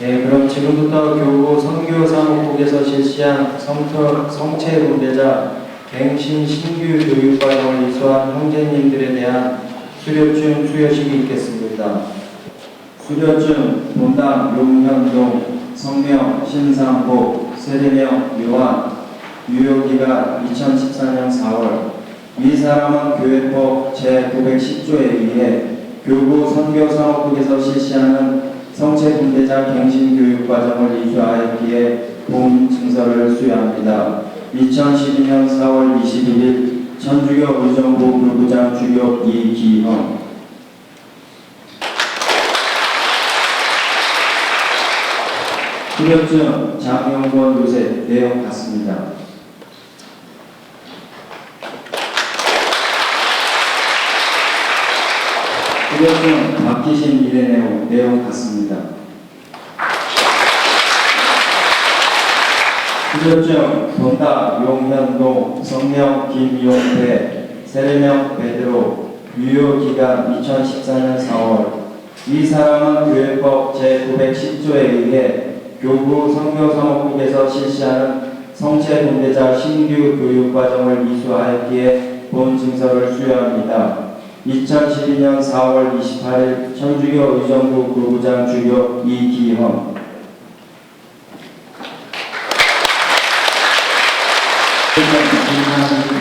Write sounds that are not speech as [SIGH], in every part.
네, 그럼 지금부터 교구 선교사목국에서 실시한 성터, 성체 분배자 갱신 신규 교육과정을 이수한 형제님들에 대한 수료증 수여식이 있겠습니다. 수료증 본당 용현동 성명 신상복 세례명 요한 유효기간 2014년 4월 이 사람은 교회법 제910조에 의해 교구 선교사업국에서 실시하는 성체 분대자 갱신 교육 과정을 이수하였기에 본 증서를 수여합니다. 2012년 4월 21일 천주교 의정부 부부장 주교 이기형 수료증 장영권 요새 내용 같습니다. 수료증 박기신 미래 내용 내용 같습니다. 수료증 본다 용현동 성명 김용배 세례명 베드로 유효기간 2014년 4월 이 사람은 교회법 제910조에 의해 교구 선교사목국에서 실시하는 성체 분대자 신규 교육 과정을 이수하였기에 본 증서를 수여합니다. 2012년 4월 28일 천주교 의정부 부부장 주교 이기헌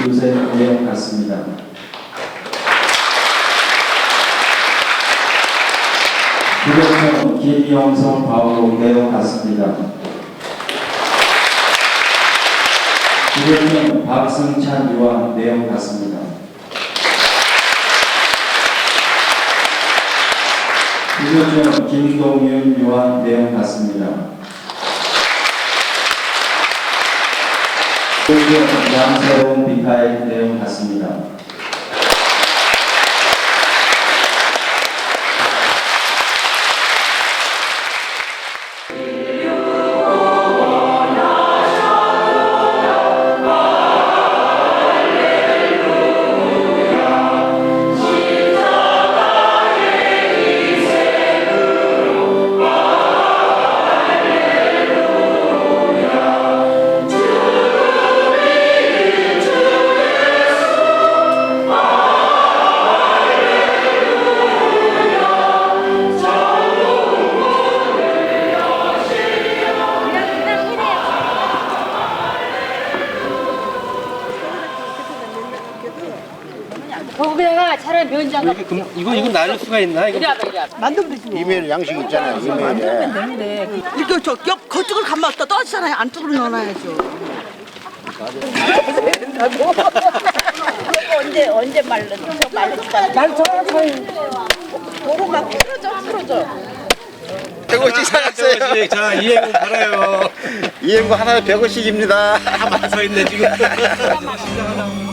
요새 내용 같습니다. 부정령 김영성 바오로 내용 같습니다. 부정령 박승찬 요한 내용 같습니다. 부정령 김동윤 요한 내용 같습니다. 부정령 양세원 미카엘 내용 같습니다. 면장 이게 금, 이거 이거 나눌 수가 있나? 이거 이리 와봐 이리 와봐 이메일 양식 있잖아요. 이메일에. 이거 저 옆, 그쪽을 가면 또 떠지잖아요. 안쪽으로 넣어놔야죠. 언제 언제 말르 저 말르지가 난 저런 도로 막 풀어져 풀어져 150씩 사갔어요. 자, 자 이해고 팔아요. 이행고 하나에 150입니다. 다 맞서 있네 지금. [LAUGHS]